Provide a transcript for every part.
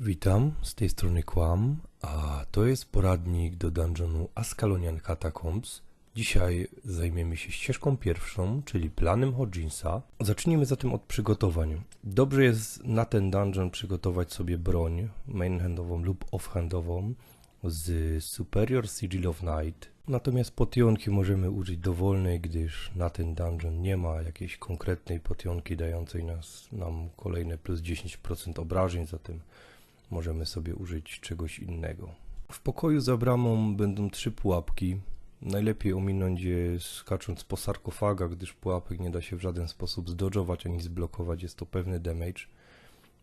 Witam, z tej strony Kłam, a to jest poradnik do dungeonu Ascalonian Catacombs. Dzisiaj zajmiemy się ścieżką pierwszą, czyli planem Hodginsa. Zacznijmy zatem od przygotowań. Dobrze jest na ten dungeon przygotować sobie broń mainhandową lub offhandową z Superior Sigil of Night. Natomiast potionki możemy użyć dowolnej, gdyż na ten dungeon nie ma jakiejś konkretnej potionki dającej nas, nam kolejne plus 10% obrażeń, zatem możemy sobie użyć czegoś innego. W pokoju za bramą będą trzy pułapki. Najlepiej ominąć je skacząc po sarkofagach, gdyż pułapek nie da się w żaden sposób zdodżować ani zblokować, jest to pewny damage.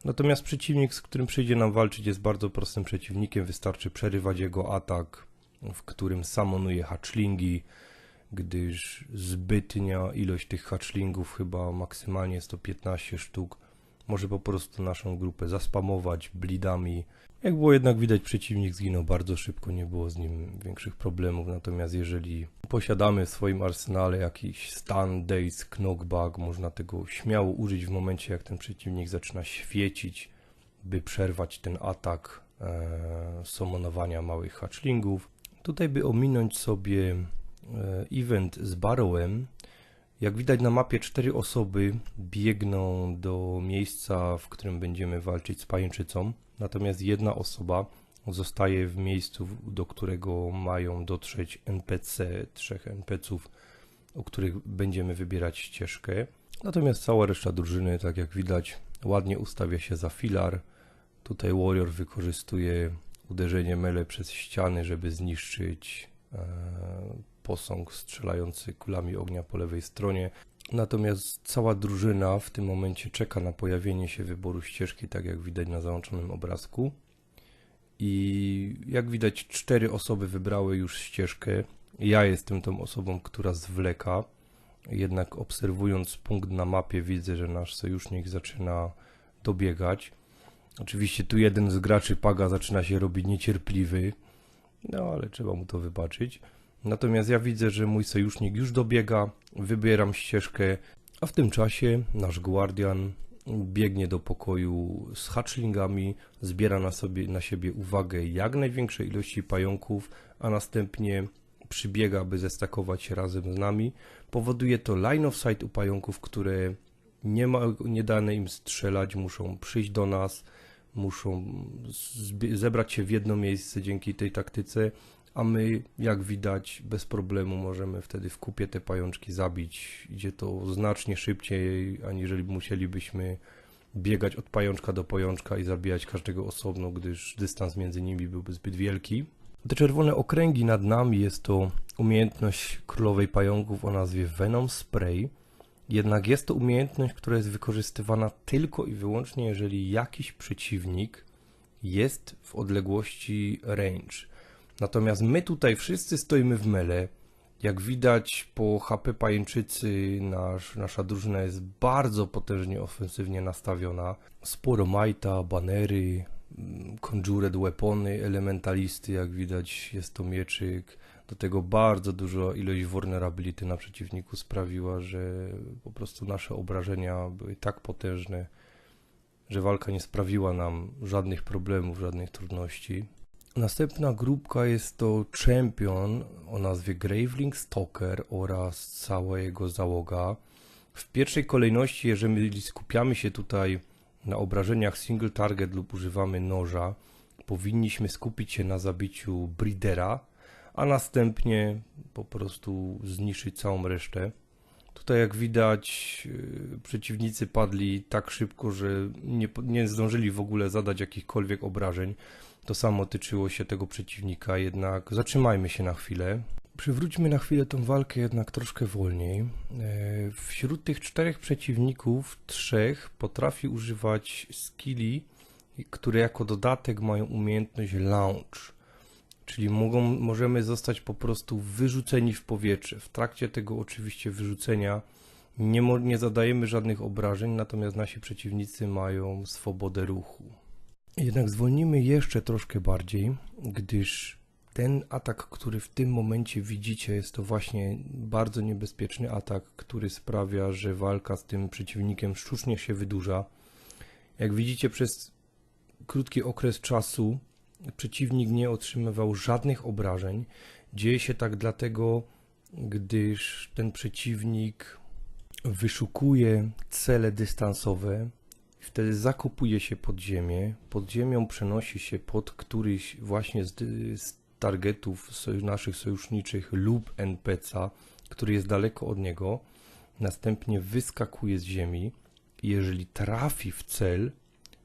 Natomiast przeciwnik, z którym przyjdzie nam walczyć, jest bardzo prostym przeciwnikiem. Wystarczy przerywać jego atak, w którym samonuje hatchlingi, gdyż zbytnia ilość tych hatchlingów, chyba maksymalnie jest to 15 sztuk, może po prostu naszą grupę zaspamować blidami. Jak było jednak widać, przeciwnik zginął bardzo szybko, nie było z nim większych problemów. Natomiast jeżeli posiadamy w swoim arsenale jakiś stun, daze, knockback, można tego śmiało użyć w momencie, jak ten przeciwnik zaczyna świecić, by przerwać ten atak e, małych hatchlingów. Tutaj, by ominąć sobie e, event z Barrowem, jak widać na mapie, cztery osoby biegną do miejsca, w którym będziemy walczyć z pajęczycą, natomiast jedna osoba zostaje w miejscu, do którego mają dotrzeć NPC, trzech NPCów, o których będziemy wybierać ścieżkę. Natomiast cała reszta drużyny, tak jak widać, ładnie ustawia się za filar. Tutaj Warrior wykorzystuje uderzenie mele przez ściany, żeby zniszczyć e, posąg strzelający kulami ognia po lewej stronie. Natomiast cała drużyna w tym momencie czeka na pojawienie się wyboru ścieżki, tak jak widać na załączonym obrazku. I jak widać, cztery osoby wybrały już ścieżkę. Ja jestem tą osobą, która zwleka. Jednak obserwując punkt na mapie, widzę, że nasz sojusznik zaczyna dobiegać. Oczywiście tu jeden z graczy Paga zaczyna się robić niecierpliwy, no ale trzeba mu to wybaczyć. Natomiast ja widzę, że mój sojusznik już dobiega, wybieram ścieżkę, a w tym czasie nasz guardian biegnie do pokoju z hatchlingami, zbiera na, sobie, na siebie uwagę jak największej ilości pająków, a następnie przybiega, by zestakować się razem z nami. Powoduje to line of sight u pająków, które nie, ma, nie dane im strzelać, muszą przyjść do nas, muszą zebrać się w jedno miejsce dzięki tej taktyce, a my, jak widać, bez problemu możemy wtedy w kupie te pajączki zabić. Idzie to znacznie szybciej, aniżeli musielibyśmy biegać od pajączka do pajączka i zabijać każdego osobno, gdyż dystans między nimi byłby zbyt wielki. Te czerwone okręgi nad nami jest to umiejętność królowej pająków o nazwie Venom Spray. Jednak jest to umiejętność, która jest wykorzystywana tylko i wyłącznie, jeżeli jakiś przeciwnik jest w odległości range. Natomiast my tutaj wszyscy stoimy w mele. Jak widać po HP pajęczycy nasz, nasza drużyna jest bardzo potężnie ofensywnie nastawiona. Sporo majta, banery, mm, conjured weapony, elementalisty, jak widać jest to mieczyk. Do tego bardzo duża ilość vulnerability na przeciwniku sprawiła, że po prostu nasze obrażenia były tak potężne, że walka nie sprawiła nam żadnych problemów, żadnych trudności. Następna grupka jest to Champion o nazwie Graveling Stalker oraz cała jego załoga. W pierwszej kolejności, jeżeli skupiamy się tutaj na obrażeniach single target lub używamy noża, powinniśmy skupić się na zabiciu Breedera, a następnie po prostu zniszczyć całą resztę. Tutaj jak widać yy, przeciwnicy padli tak szybko, że nie, nie zdążyli w ogóle zadać jakichkolwiek obrażeń. To samo tyczyło się tego przeciwnika, jednak zatrzymajmy się na chwilę. Przywróćmy na chwilę tą walkę jednak troszkę wolniej. E, wśród tych czterech przeciwników, trzech potrafi używać skilli, które jako dodatek mają umiejętność launch. Czyli mogą, możemy zostać po prostu wyrzuceni w powietrze. W trakcie tego oczywiście wyrzucenia nie, nie zadajemy żadnych obrażeń, natomiast nasi przeciwnicy mają swobodę ruchu. Jednak zwolnimy jeszcze troszkę bardziej, gdyż ten atak, który w tym momencie widzicie, jest to właśnie bardzo niebezpieczny atak, który sprawia, że walka z tym przeciwnikiem sztucznie się wydłuża. Jak widzicie, przez krótki okres czasu przeciwnik nie otrzymywał żadnych obrażeń. Dzieje się tak dlatego, gdyż ten przeciwnik wyszukuje cele dystansowe, wtedy zakopuje się pod ziemię, pod ziemią przenosi się pod któryś właśnie z, z targetów naszych sojuszniczych lub NPC, który jest daleko od niego, następnie wyskakuje z ziemi. Jeżeli trafi w cel,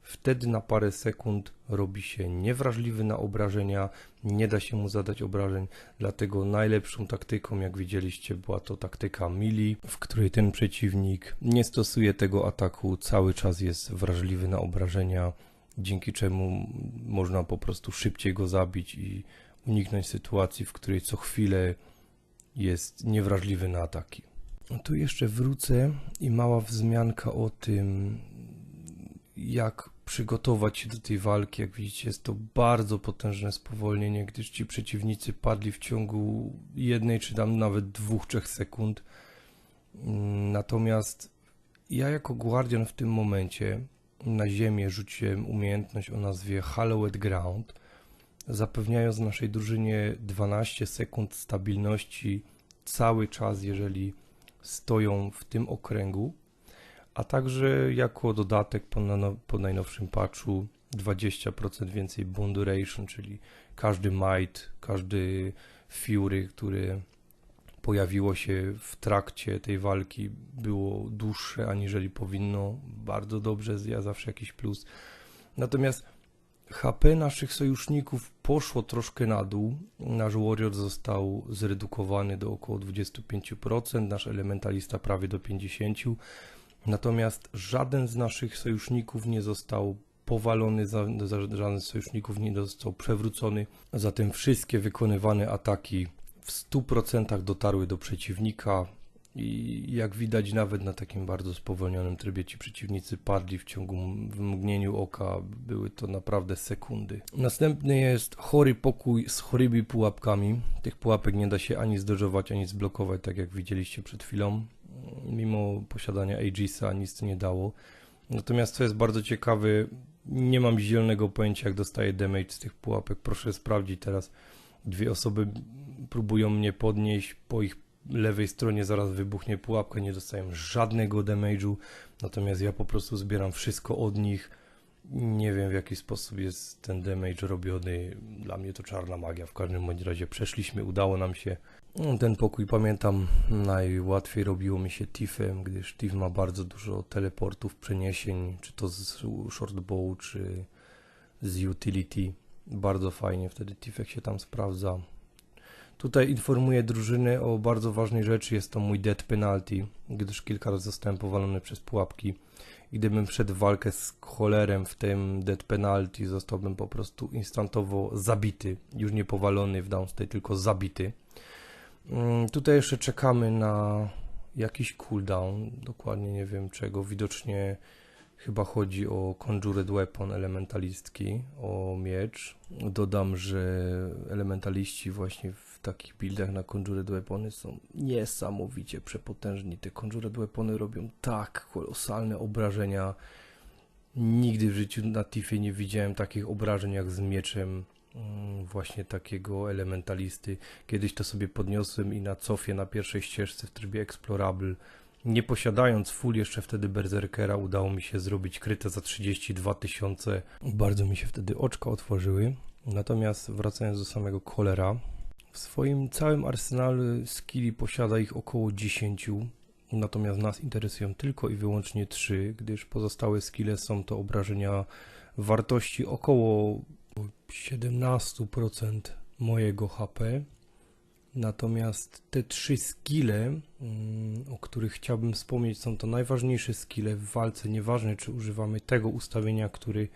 wtedy na parę sekund robi się niewrażliwy na obrażenia, nie da się mu zadać obrażeń, dlatego najlepszą taktyką, jak widzieliście, była to taktyka mili, w której ten przeciwnik nie stosuje tego ataku, cały czas jest wrażliwy na obrażenia, dzięki czemu można po prostu szybciej go zabić i uniknąć sytuacji, w której co chwilę jest niewrażliwy na ataki. Tu jeszcze wrócę i mała wzmianka o tym, jak przygotować się do tej walki. Jak widzicie, jest to bardzo potężne spowolnienie, gdyż ci przeciwnicy padli w ciągu jednej czy tam nawet dwóch, trzech sekund. Mm, Natomiast ja jako guardian w tym momencie na ziemię rzuciłem umiejętność o nazwie Hallowed Ground, zapewniając naszej drużynie 12 sekund stabilności cały czas, jeżeli stoją w tym okręgu, a także jako dodatek po, nano- po najnowszym patchu 20% więcej bone duration, czyli każdy might, każdy fury, który pojawiło się w trakcie tej walki było dłuższe aniżeli powinno. Bardzo dobrze, ja zawsze jakiś plus. Natomiast HP naszych sojuszników poszło troszkę na dół. Nasz Warrior został zredukowany do około 25%, nasz Elementalista prawie do 50%. Natomiast żaden z naszych sojuszników nie został powalony, żaden z sojuszników nie został przewrócony. Zatem wszystkie wykonywane ataki w 100% dotarły do przeciwnika. I jak widać, nawet na takim bardzo spowolnionym trybie ci przeciwnicy padli w ciągu w mgnieniu oka. Były to naprawdę sekundy. Następny jest chory pokój z chorymi pułapkami. Tych pułapek nie da się ani zdodżować, ani zblokować, tak jak widzieliście przed chwilą. Mimo posiadania Aegisa nic nie dało. Natomiast co jest bardzo ciekawe, nie mam zielonego pojęcia, jak dostaję damage z tych pułapek. Proszę sprawdzić teraz. Dwie osoby próbują mnie podnieść, po ich lewej stronie zaraz wybuchnie pułapka, nie dostaję żadnego damage'u, natomiast ja po prostu zbieram wszystko od nich. Nie wiem w jaki sposób jest ten damage robiony. Dla mnie to czarna magia. W każdym bądź razie przeszliśmy, udało nam się. No, Ten pokój pamiętam, najłatwiej robiło mi się Tiffem, gdyż Tiff ma bardzo dużo teleportów, przeniesień, czy to z shortbow, czy z utility. Bardzo fajnie wtedy Tiffek się tam sprawdza. Tutaj informuję drużynę o bardzo ważnej rzeczy, jest to mój dead penalty, gdyż kilka razy zostałem powalony przez pułapki. Gdybym wszedł w walkę z cholerem w tym dead penalty, zostałbym po prostu instantowo zabity. Już nie powalony w downstate, tylko zabity. Mm, Tutaj jeszcze czekamy na jakiś cooldown, dokładnie nie wiem czego, widocznie chyba chodzi o Conjured Weapon elementalistki, o miecz. Dodam, że elementaliści właśnie w takich buildach na Conjured Weapony są niesamowicie przepotężni. Te Conjured Weapony robią tak kolosalne obrażenia. Nigdy w życiu na Tiffie nie widziałem takich obrażeń jak z mieczem właśnie takiego elementalisty. Kiedyś to sobie podniosłem i na cofie na pierwszej ścieżce w trybie Explorable, nie posiadając full jeszcze wtedy Berserkera, udało mi się zrobić kryte za 32 tysiące. Bardzo mi się wtedy oczka otworzyły. Natomiast wracając do samego Cholera, w swoim całym arsenale skilli posiada ich około 10, natomiast nas interesują tylko i wyłącznie 3, gdyż pozostałe skille są to obrażenia wartości około 17% mojego HP. Natomiast te trzy skille, mm, o których chciałbym wspomnieć, są to najważniejsze skille w walce. Nieważne, czy używamy tego ustawienia, który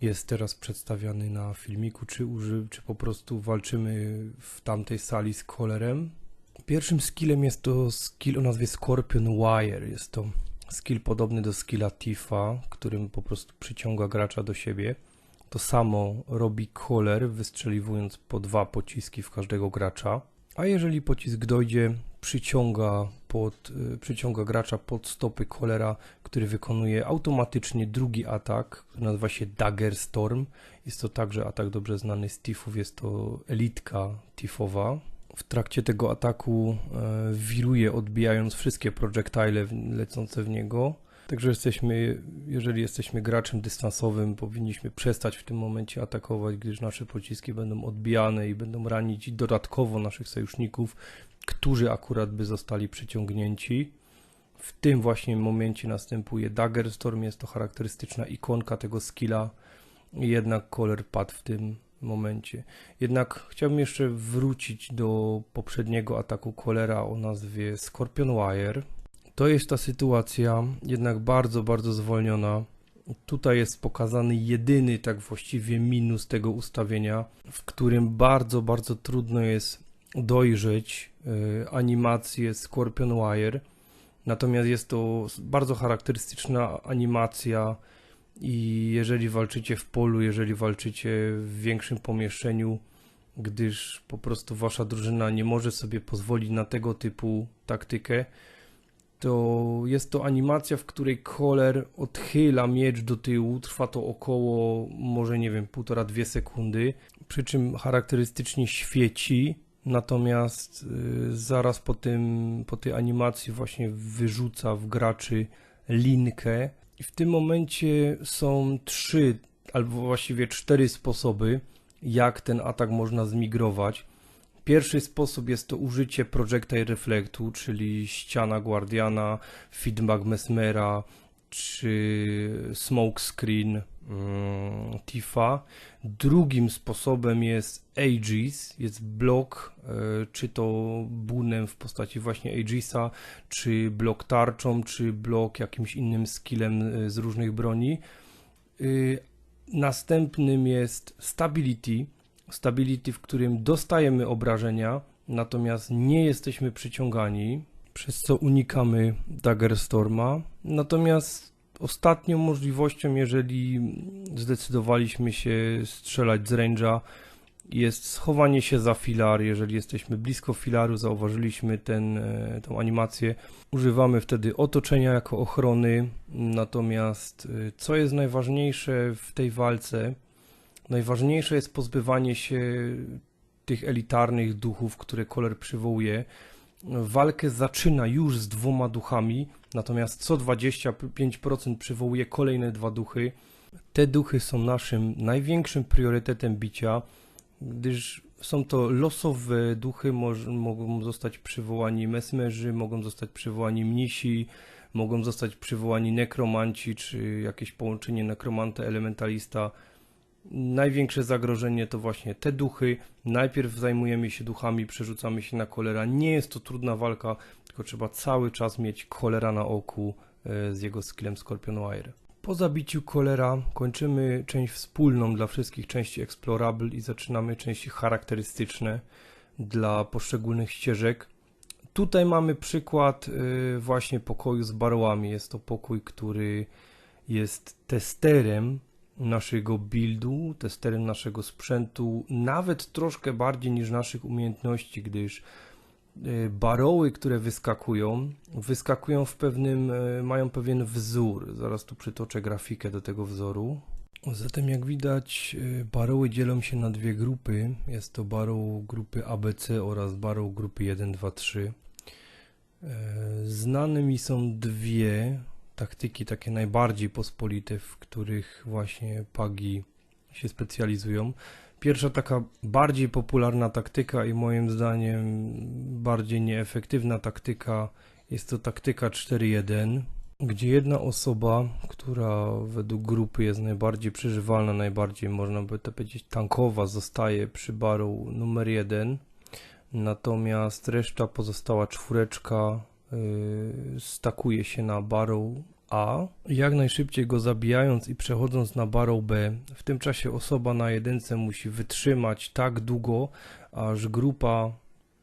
jest teraz przedstawiany na filmiku, czy, uży, czy po prostu walczymy w tamtej sali z cholerem. Pierwszym skillem jest to skill o nazwie Scorpion Wire. Jest to skill podobny do skilla Tifa, którym po prostu przyciąga gracza do siebie. To samo robi Kohler, wystrzeliwując po dwa pociski w każdego gracza. A jeżeli pocisk dojdzie, przyciąga pod, y, przyciąga gracza pod stopy Kolera, który wykonuje automatycznie drugi atak, który nazywa się Dagger Storm. Jest to także atak dobrze znany z Tiffów, jest to elitka Tiffowa. W trakcie tego ataku e, wiruje, odbijając wszystkie projectile w- lecące w niego. Także jesteśmy, jeżeli jesteśmy graczem dystansowym, powinniśmy przestać w tym momencie atakować, gdyż nasze pociski będą odbijane i będą ranić dodatkowo naszych sojuszników, którzy akurat by zostali przyciągnięci. W tym właśnie momencie następuje Dagger Storm, jest to charakterystyczna ikonka tego skilla, jednak kolor padł w tym momencie. Jednak chciałbym jeszcze wrócić do poprzedniego ataku kolera o nazwie Scorpion Wire. To jest ta sytuacja, jednak bardzo, bardzo zwolniona. Tutaj jest pokazany jedyny, tak właściwie, minus tego ustawienia, w którym bardzo, bardzo trudno jest dojrzeć y, animację Scorpion Wire. Natomiast jest to bardzo charakterystyczna animacja i jeżeli walczycie w polu, jeżeli walczycie w większym pomieszczeniu, gdyż po prostu wasza drużyna nie może sobie pozwolić na tego typu taktykę, to jest to animacja, w której Koler odchyla miecz do tyłu. Trwa to około, może nie wiem, półtora, dwie sekundy. Przy czym charakterystycznie świeci. Natomiast y, zaraz po, tym, po tej animacji właśnie wyrzuca w graczy linkę. I w tym momencie są trzy, albo właściwie cztery sposoby, jak ten atak można zmigrować. Pierwszy sposób jest to użycie Projectile Reflectu, czyli ściana Guardiana, feedback Mesmera czy smoke screen mm, Tifa. Drugim sposobem jest Aegis, jest blok, e, czy to bunem w postaci właśnie Aegisa, czy blok tarczą, czy blok jakimś innym skillem e, z różnych broni. Y, Następnym jest Stability, stability, w którym dostajemy obrażenia, natomiast nie jesteśmy przyciągani, przez co unikamy Daggerstorma. Natomiast ostatnią możliwością, jeżeli zdecydowaliśmy się strzelać z range'a, jest schowanie się za filar. Jeżeli jesteśmy blisko filaru, zauważyliśmy ten, e, tą animację, używamy wtedy otoczenia jako ochrony. Natomiast e, co jest najważniejsze w tej walce? Najważniejsze jest pozbywanie się tych elitarnych duchów, które kolor przywołuje. Walkę zaczyna już z dwoma duchami, natomiast co 25% przywołuje kolejne dwa duchy. Te duchy są naszym największym priorytetem bicia, gdyż są to losowe duchy, mogą zostać przywołani mesmerzy, mogą zostać przywołani mnisi, mogą zostać przywołani nekromanci, czy jakieś połączenie nekromanta, elementalista. Największe zagrożenie to właśnie te duchy. Najpierw zajmujemy się duchami, przerzucamy się na kolera. Nie jest to trudna walka, tylko trzeba cały czas mieć kolera na oku e, z jego skillem Scorpion Wire. Po zabiciu kolera kończymy część wspólną dla wszystkich części Explorable i zaczynamy części charakterystyczne dla poszczególnych ścieżek. Tutaj mamy przykład y, właśnie pokoju z barłami. Jest to pokój, który jest testerem naszego buildu, testerem naszego sprzętu, nawet troszkę bardziej niż naszych umiejętności, gdyż y, baroły, które wyskakują, wyskakują w pewnym, y, mają pewien wzór. Zaraz tu przytoczę grafikę do tego wzoru. Zatem jak widać, y, baroły dzielą się na dwie grupy. Jest to barrow grupy ABC oraz barrow grupy 1, 2, 3. E, Znane mi są dwie taktyki, takie najbardziej pospolite, w których właśnie pagi się specjalizują. Pierwsza taka bardziej popularna taktyka i moim zdaniem bardziej nieefektywna taktyka jest to taktyka 4-1, gdzie jedna osoba, która według grupy jest najbardziej przeżywalna, najbardziej można by to powiedzieć tankowa, zostaje przy baru numer 1, natomiast reszta pozostała czwóreczka stakuje się na barrow A, jak najszybciej go zabijając i przechodząc na barrow B. W tym czasie osoba na jedynce musi wytrzymać tak długo, aż grupa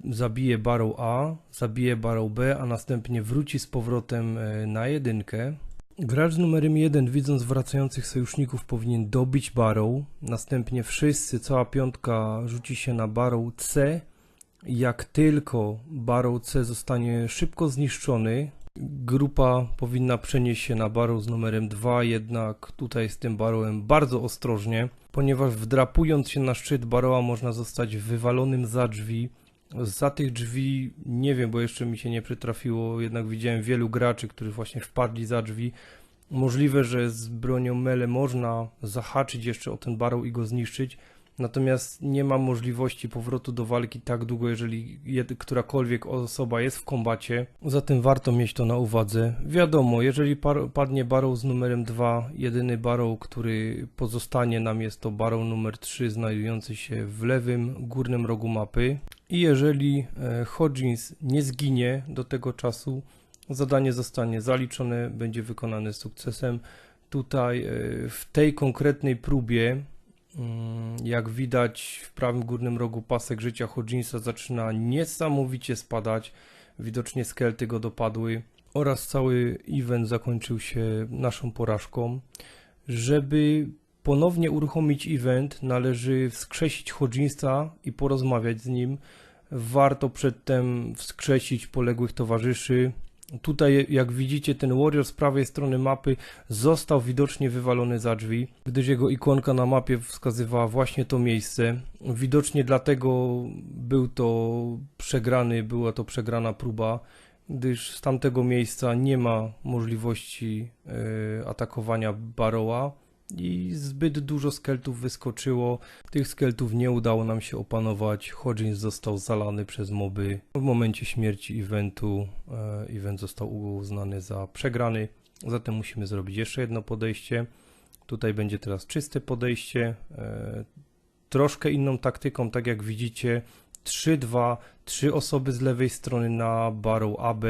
zabije barrow A, zabije barrow B, a następnie wróci z powrotem e, na jedynkę. Gracz numerem 1, widząc wracających sojuszników, powinien dobić barrow. Następnie wszyscy, cała piątka rzuci się na barrow C Jak tylko Barrow C zostanie szybko zniszczony, grupa powinna przenieść się na Barrow z numerem 2, jednak tutaj z tym Barrowem bardzo ostrożnie, ponieważ wdrapując się na szczyt Barrowa można zostać wywalonym za drzwi. Za tych drzwi nie wiem, bo jeszcze mi się nie przytrafiło, jednak widziałem wielu graczy, którzy właśnie wpadli za drzwi. Możliwe, że z bronią mele można zahaczyć jeszcze o ten Barrow i go zniszczyć, Natomiast nie ma możliwości powrotu do walki tak długo, jeżeli którakolwiek osoba jest w kombacie. Zatem warto mieć to na uwadze. Wiadomo, jeżeli par- padnie Barrow z numerem 2, jedyny Barrow, który pozostanie nam jest to Barrow numer 3, znajdujący się w lewym górnym rogu mapy. I jeżeli e, Hodgins nie zginie do tego czasu, zadanie zostanie zaliczone, będzie wykonane z sukcesem. Tutaj e, w tej konkretnej próbie Jak widać w prawym górnym rogu pasek życia Hodginsa zaczyna niesamowicie spadać. Widocznie skelety go dopadły oraz cały event zakończył się naszą porażką. Żeby ponownie uruchomić event należy wskrzesić Hodginsa i porozmawiać z nim. Warto przedtem wskrzesić poległych towarzyszy, Tutaj, jak widzicie, ten warrior z prawej strony mapy został widocznie wywalony za drzwi, gdyż jego ikonka na mapie wskazywała właśnie to miejsce. Widocznie dlatego był to przegrany, była to przegrana próba, gdyż z tamtego miejsca nie ma możliwości e, atakowania Baroła i zbyt dużo skeltów wyskoczyło. Tych skeltów nie udało nam się opanować. Hodgins został zalany przez moby. W momencie śmierci eventu e, event został uznany za przegrany. Zatem musimy zrobić jeszcze jedno podejście. Tutaj będzie teraz czyste podejście. E, troszkę inną taktyką, tak jak widzicie. 3-2, trzy osoby z lewej strony na barrow AB,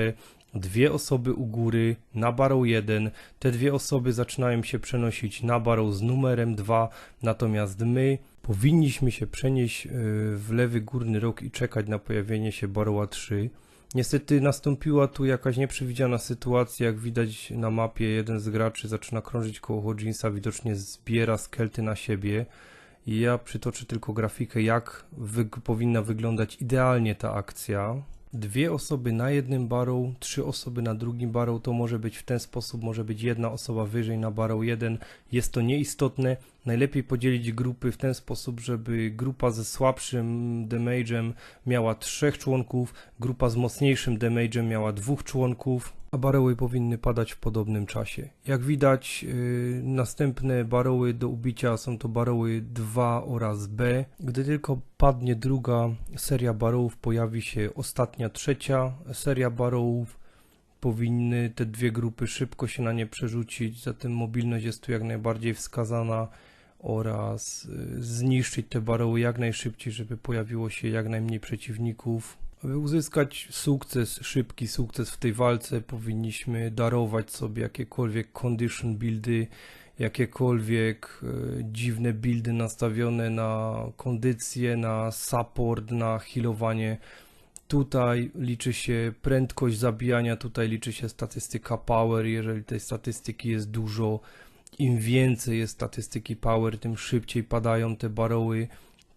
dwie osoby u góry na barrow 1. Te dwie osoby zaczynają się przenosić na barrow z numerem 2, natomiast my powinniśmy się przenieść y, w lewy górny róg i czekać na pojawienie się barrowa 3. Niestety nastąpiła tu jakaś nieprzewidziana sytuacja, jak widać na mapie jeden z graczy zaczyna krążyć koło Hodginsa, widocznie zbiera skelty na siebie. Ja przytoczę tylko grafikę, jak powinna wyglądać idealnie ta akcja dwie osoby na jednym barrow, trzy osoby na drugim barrow, to może być w ten sposób, może być jedna osoba wyżej na barrow jeden. Jest to nieistotne. Najlepiej podzielić grupy w ten sposób, żeby grupa ze słabszym damage'em miała trzech członków, grupa z mocniejszym damage'em miała dwóch członków, a baroły powinny padać w podobnym czasie. Jak widać, yy, następne baroły do ubicia są to baroły 2 oraz B. Gdy tylko padnie druga seria barołów, pojawi się ostatnia, trzecia seria barołów. Powinny te dwie grupy szybko się na nie przerzucić, zatem mobilność jest tu jak najbardziej wskazana oraz y, zniszczyć te baroły jak najszybciej, żeby pojawiło się jak najmniej przeciwników. Aby uzyskać sukces, szybki sukces w tej walce, powinniśmy darować sobie jakiekolwiek condition buildy, jakiekolwiek e, dziwne buildy nastawione na kondycję, na support, na healowanie. Tutaj liczy się prędkość zabijania, tutaj liczy się statystyka power. Jeżeli tej statystyki jest dużo, im więcej jest statystyki power, tym szybciej padają te baroły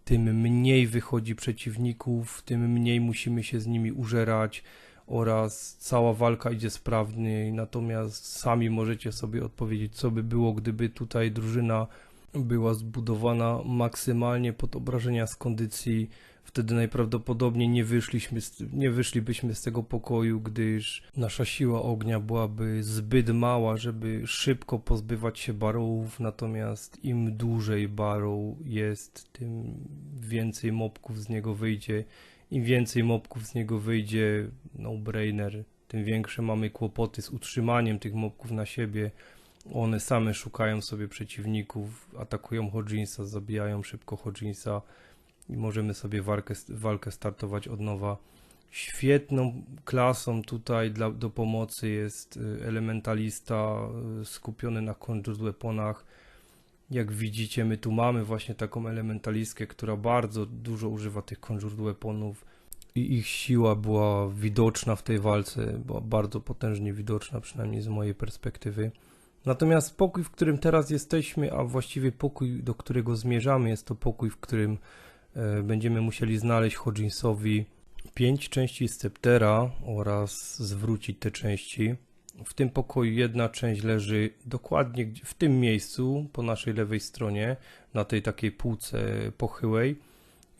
tym mniej wychodzi przeciwników, tym mniej musimy się z nimi użerać oraz cała walka idzie sprawniej. Natomiast sami możecie sobie odpowiedzieć, co by było, gdyby tutaj drużyna była zbudowana maksymalnie pod obrażenia z kondycji wtedy najprawdopodobniej nie, wyszliśmy z, nie wyszlibyśmy z tego pokoju, gdyż nasza siła ognia byłaby zbyt mała, żeby szybko pozbywać się barów, natomiast im dłużej barrow jest, tym więcej mobków z niego wyjdzie. Im więcej mobków z niego wyjdzie, no-brainer, tym większe mamy kłopoty z utrzymaniem tych mobków na siebie. One same szukają sobie przeciwników, atakują Hodginsa, zabijają szybko Hodginsa i możemy sobie walkę, walkę startować od nowa. Świetną klasą tutaj dla, do pomocy jest y, elementalista y, skupiony na conjured weaponach. Jak widzicie, my tu mamy właśnie taką elementalistkę, która bardzo dużo używa tych conjured weaponów i ich siła była widoczna w tej walce, była bardzo potężnie widoczna, przynajmniej z mojej perspektywy. Natomiast pokój, w którym teraz jesteśmy, a właściwie pokój, do którego zmierzamy, jest to pokój, w którym będziemy musieli znaleźć Hodginsowi pięć części Sceptera oraz zwrócić te części. W tym pokoju jedna część leży dokładnie w tym miejscu, po naszej lewej stronie, na tej takiej półce pochyłej.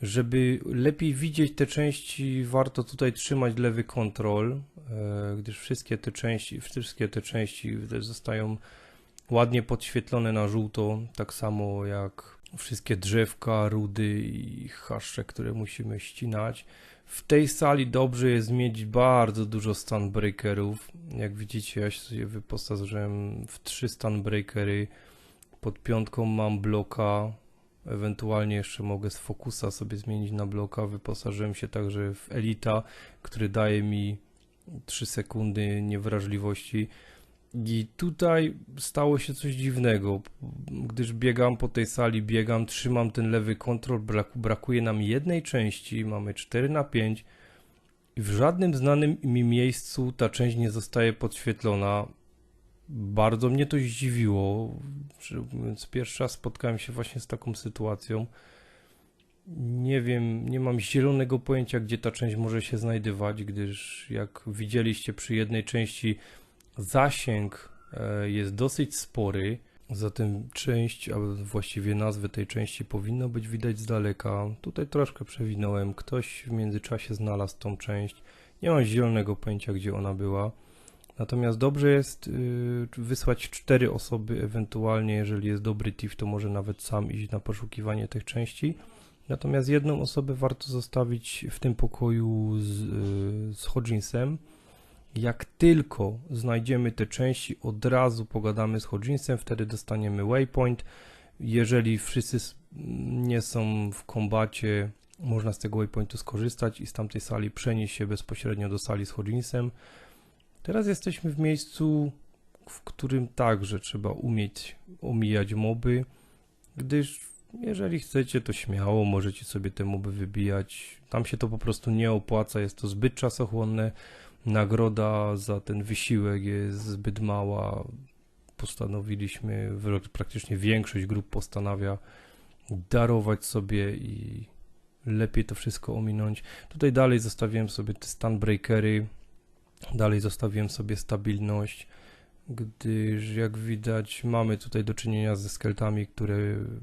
Żeby lepiej widzieć te części, warto tutaj trzymać lewy kontrol, e, gdyż wszystkie te części, wszystkie te części zostają ładnie podświetlone na żółto, tak samo jak wszystkie drzewka, rudy i haszcze, które musimy ścinać. W tej sali dobrze jest mieć bardzo dużo stunbreakerów. Jak widzicie, ja się wyposażyłem w trzy stunbreakery. Pod piątką mam bloka, ewentualnie jeszcze mogę z fokusa sobie zmienić na bloka. Wyposażyłem się także w Elita, który daje mi 3 sekundy niewrażliwości. I tutaj stało się coś dziwnego, gdyż biegam po tej sali, biegam, trzymam ten lewy kontrol, brak, brakuje nam jednej części, mamy 4 na 5 i w żadnym znanym mi miejscu ta część nie zostaje podświetlona. Bardzo mnie to zdziwiło, mówiąc, pierwszy raz spotkałem się właśnie z taką sytuacją. Nie wiem, nie mam zielonego pojęcia, gdzie ta część może się znajdywać, gdyż jak widzieliście przy jednej części zasięg e, jest dosyć spory, zatem część, a właściwie nazwę tej części powinno być widać z daleka. Tutaj troszkę przewinąłem, ktoś w międzyczasie znalazł tą część. Nie mam zielonego pojęcia, gdzie ona była. Natomiast dobrze jest y, wysłać cztery osoby, ewentualnie jeżeli jest dobry TIF, to może nawet sam iść na poszukiwanie tych części. Natomiast jedną osobę warto zostawić w tym pokoju z, y, z Hodginsem. Jak tylko znajdziemy te części, od razu pogadamy z Hodginsem, wtedy dostaniemy waypoint. Jeżeli wszyscy nie są w kombacie, można z tego waypointu skorzystać i z tamtej sali przenieść się bezpośrednio do sali z Hodginsem. Teraz jesteśmy w miejscu, w którym także trzeba umieć omijać moby, gdyż jeżeli chcecie, to śmiało możecie sobie te moby wybijać. Tam się to po prostu nie opłaca, jest to zbyt czasochłonne nagroda za ten wysiłek jest zbyt mała. Postanowiliśmy, praktycznie większość grup postanawia darować sobie i lepiej to wszystko ominąć. Tutaj dalej zostawiłem sobie te stunbreakery, dalej zostawiłem sobie stabilność, gdyż jak widać mamy tutaj do czynienia ze skeltami, które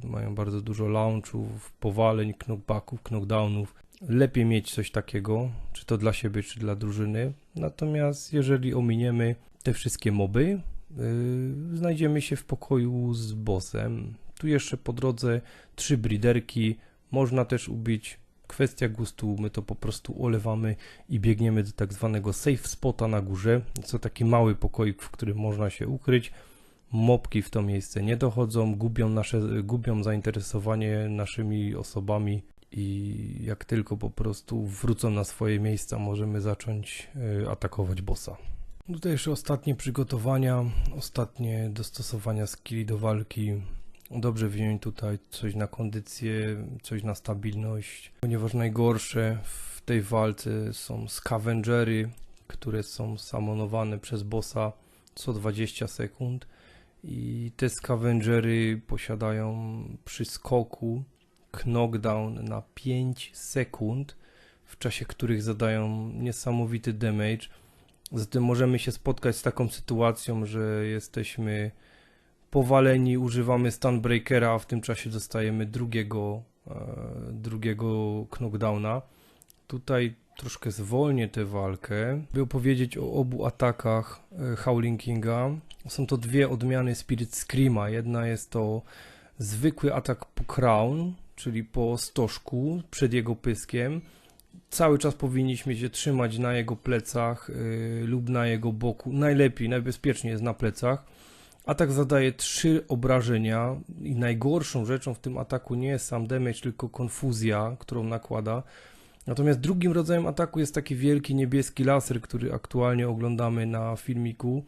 mają bardzo dużo launchów, powaleń, knockbacków, knockdownów. Lepiej mieć coś takiego, czy to dla siebie, czy dla drużyny. Natomiast jeżeli ominiemy te wszystkie moby, yy, znajdziemy się w pokoju z bossem. Tu jeszcze po drodze trzy briderki, można też ubić. Kwestia gustu, my to po prostu olewamy i biegniemy do tak zwanego safe spota na górze. To taki mały pokoik, w którym można się ukryć. Mopki w to miejsce nie dochodzą, gubią, nasze, gubią zainteresowanie naszymi osobami i jak tylko po prostu wrócą na swoje miejsca, możemy zacząć y, atakować bossa. Tutaj jeszcze ostatnie przygotowania, ostatnie dostosowania skilli do walki. Dobrze wziąć tutaj coś na kondycję, coś na stabilność, ponieważ najgorsze w tej walce są scavengery, które są samonowane przez bossa co 20 sekund i te scavengery posiadają przy skoku knockdown na 5 sekund, w czasie których zadają niesamowity damage. Zatem możemy się spotkać z taką sytuacją, że jesteśmy powaleni, używamy Stunbreakera, a w tym czasie dostajemy drugiego, e, drugiego knockdowna. Tutaj troszkę zwolnię tę walkę, by opowiedzieć o obu atakach e, Howling Kinga. Są to dwie odmiany Spirit Screama. Jedna jest to zwykły atak po crown, czyli po stożku przed jego pyskiem. Cały czas powinniśmy się trzymać na jego plecach yy, lub na jego boku. Najlepiej, najbezpieczniej jest na plecach. Atak zadaje trzy obrażenia i najgorszą rzeczą w tym ataku nie jest sam damage, tylko konfuzja, którą nakłada. Natomiast drugim rodzajem ataku jest taki wielki niebieski laser, który aktualnie oglądamy na filmiku.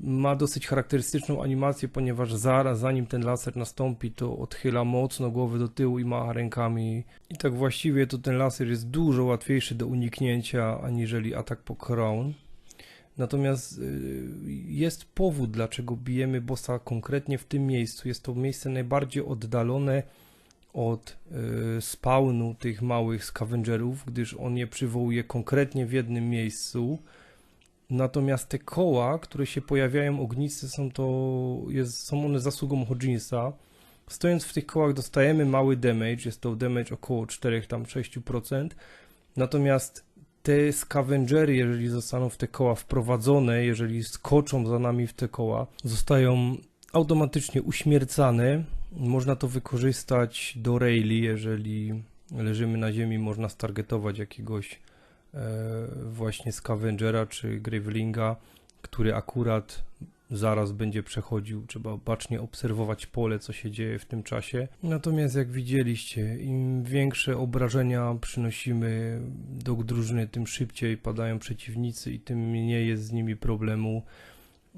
Ma dosyć charakterystyczną animację, ponieważ zaraz zanim ten laser nastąpi, to odchyla mocno głowę do tyłu i macha rękami. I tak właściwie to ten laser jest dużo łatwiejszy do uniknięcia aniżeli atak po crown. Natomiast y, jest powód, dlaczego bijemy bossa konkretnie w tym miejscu. Jest to miejsce najbardziej oddalone od y, spawnu tych małych scavengerów, gdyż on je przywołuje konkretnie w jednym miejscu. Natomiast te koła, które się pojawiają ogniste, są to jest, są one zasługą Hodginsa. Stojąc w tych kołach dostajemy mały damage, jest to damage około 4 tam 6%. Natomiast te scavengery, jeżeli zostaną w te koła wprowadzone, jeżeli skoczą za nami w te koła, zostają automatycznie uśmiercane. Można to wykorzystać do raili, jeżeli leżymy na ziemi, można stargetować jakiegoś właśnie scavengera czy gravelinga, który akurat zaraz będzie przechodził. Trzeba bacznie obserwować pole, co się dzieje w tym czasie. Natomiast jak widzieliście, im większe obrażenia przynosimy do drużyny, tym szybciej padają przeciwnicy i tym mniej jest z nimi problemu.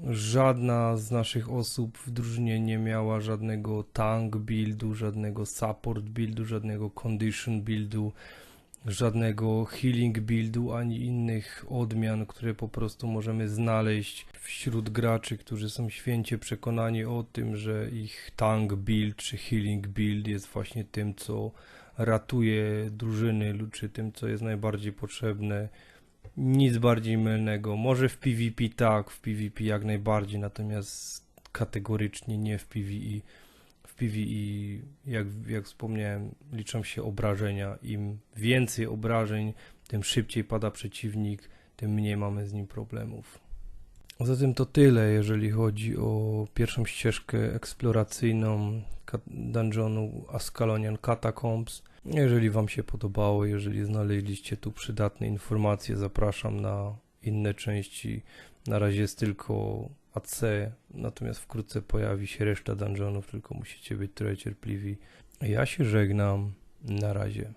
Żadna z naszych osób w drużynie nie miała żadnego tank buildu, żadnego support buildu, żadnego condition buildu, żadnego healing buildu, ani innych odmian, które po prostu możemy znaleźć wśród graczy, którzy są święcie przekonani o tym, że ich tank build czy healing build jest właśnie tym, co ratuje drużyny, lub czy tym, co jest najbardziej potrzebne. Nic bardziej mylnego. Może w PvP tak, w PvP jak najbardziej, natomiast kategorycznie nie w PvE. PvE, jak, jak wspomniałem, liczą się obrażenia. Im więcej obrażeń, tym szybciej pada przeciwnik, tym mniej mamy z nim problemów. Zatem to tyle, jeżeli chodzi o pierwszą ścieżkę eksploracyjną dungeonu Ascalonian Catacombs. Jeżeli Wam się podobało, jeżeli znaleźliście tu przydatne informacje, zapraszam na inne części. Na razie jest tylko AC, natomiast wkrótce pojawi się reszta dungeonów, tylko musicie być trochę cierpliwi. Ja się żegnam. Na razie.